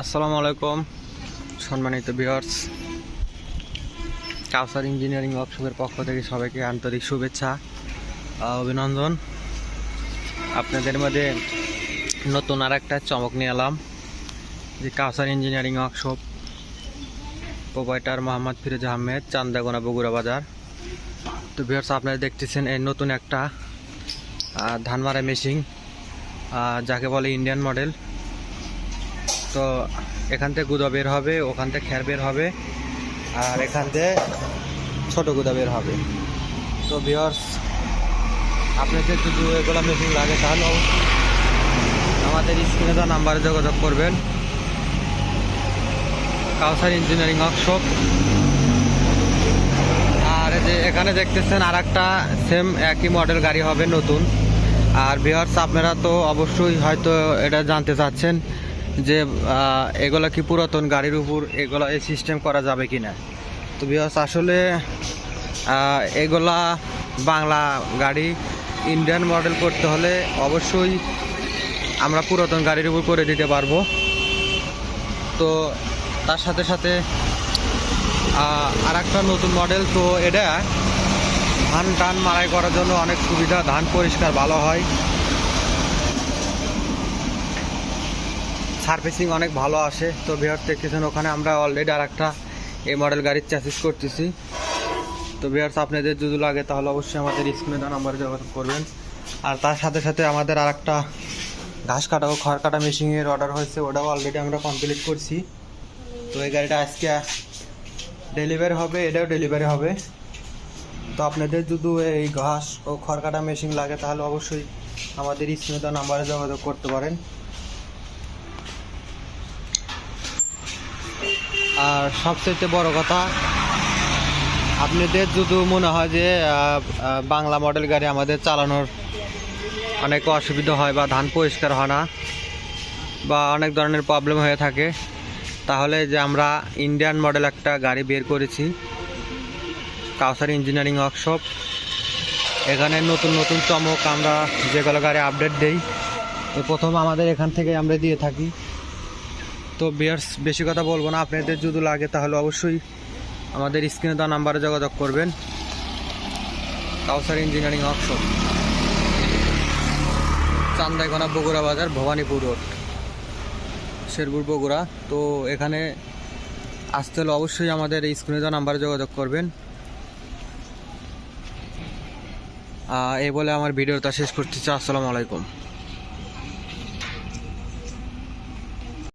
আসসালামু আলাইকুম সম্মানিত ভিউয়ার্স কাউসার ইঞ্জিনিয়ারিং ওয়ার্কশপের পক্ষ থেকে সবাইকে আন্তরিক শুভেচ্ছা অভিনন্দন। আপনাদের মধ্যে নতুন আর একটা চমক নিয়ে এলাম যে Kawsar engineering workshop proprietor Mohammad Firoz Ahmed Chandagona Bogura বাজার। তো ভিউয়ার্স আপনারা দেখতেছেন এই নতুন একটা আহ, ধান মারা মেশিন যাকে বলে ইন্ডিয়ান মডেল তো এখান থেকে গুদা বের হবে, ওখান থেকে খ্যার বের হবে, আর এখান থেকে ছোটো গুদা বের হবে। তো ভিওর্স আপনাদের যদি এগুলো মেশিন লাগে, তাহলে অবশ্যই আমাদের স্ক্রিনে দেওয়া নাম্বারে যোগাযোগ করবেন। কাউসার ইঞ্জিনিয়ারিং ওয়ার্কশপ আর যে এখানে দেখতেছেন আর একটা সেম একই মডেল গাড়ি হবে, নতুন। আর ভিওর্স আপনারা তো অবশ্যই হয়তো এটা জানতে চাচ্ছেন। যে এগুলা কি পুরাতন গাড়ির উপর এগুলা এই সিস্টেম করা যাবে কি না তো ভিওর্স আসলে এগুলা বাংলা গাড়ি ইন্ডিয়ান মডেল করতে হলে অবশ্যই আমরা পুরাতন গাড়ির উপর করে দিতে পারব। তো তার সাথে সাথে আর একটা নতুন মডেল তো এটা ধান টান মারাই করার জন্য অনেক সুবিধা। ধান পরিষ্কার ভালো হয়। সার্ভিসিং অনেক ভালো আসে। তো বিহার দেখতেছেন, ওখানে আমরা অলরেডি আর একটা এই মডেল গাড়ির চ্যাসিস করতেছি। তো বিহার্স আপনাদের যদি লাগে তাহলে অবশ্যই আমাদের স্ক্রিনে দেওয়া নাম্বারে যোগাযোগ করবেন। আর তার সাথে সাথে আমাদের আর একটা ঘাস কাটা ও খড় কাটা মেশিনের অর্ডার হয়েছে, ওটাও অলরেডি আমরা কমপ্লিট করছি। তো এই গাড়িটা আজকে ডেলিভারি হবে, এটাও ডেলিভারি হবে। তো আপনাদের যদি এই ঘাস ও খড় কাটা মেশিন লাগে তাহলে অবশ্যই আমাদের স্ক্রিনে দেওয়া নাম্বারে যোগাযোগ করতে পারেন। আর সবচেয়ে বড় কথা, আপনাদের যদি মনে হয় যে বাংলা মডেল গাড়ি আমাদের চালানোর অনেক অসুবিধা হয় বা ধান পরিষ্কার হয় না বা অনেক ধরনের প্রবলেম হয়ে থাকে, তাহলে যে আমরা ইন্ডিয়ান মডেল একটা গাড়ি বের করেছি কাউসার ইঞ্জিনিয়ারিং ওয়ার্কশপ এখানে নতুন নতুন চমক আমরা যেগুলো গাড়ি আপডেট দেই তো প্রথম আমাদের এখান থেকে আমরা দিয়ে থাকি। তো বিয়ার্স বেশি কথা বলব না। আপনাদের যদি লাগে তাহলে অবশ্যই আমাদের স্ক্রিনে দেওয়া নাম্বারে যোগাযোগ করবেন। কাউসার ইঞ্জিনিয়ারিং ওয়ার্কশপ চান্দাইখানা বগুড়া বাজার ভবানীপুর রোড শেরপুর বগুড়া তো এখানে আসতে হলে অবশ্যই আমাদের এই স্ক্রিনে দেওয়া নাম্বারে যোগাযোগ করবেন। এই বলে আমার ভিডিওটা শেষ করতেছি। আসসালামু আলাইকুম।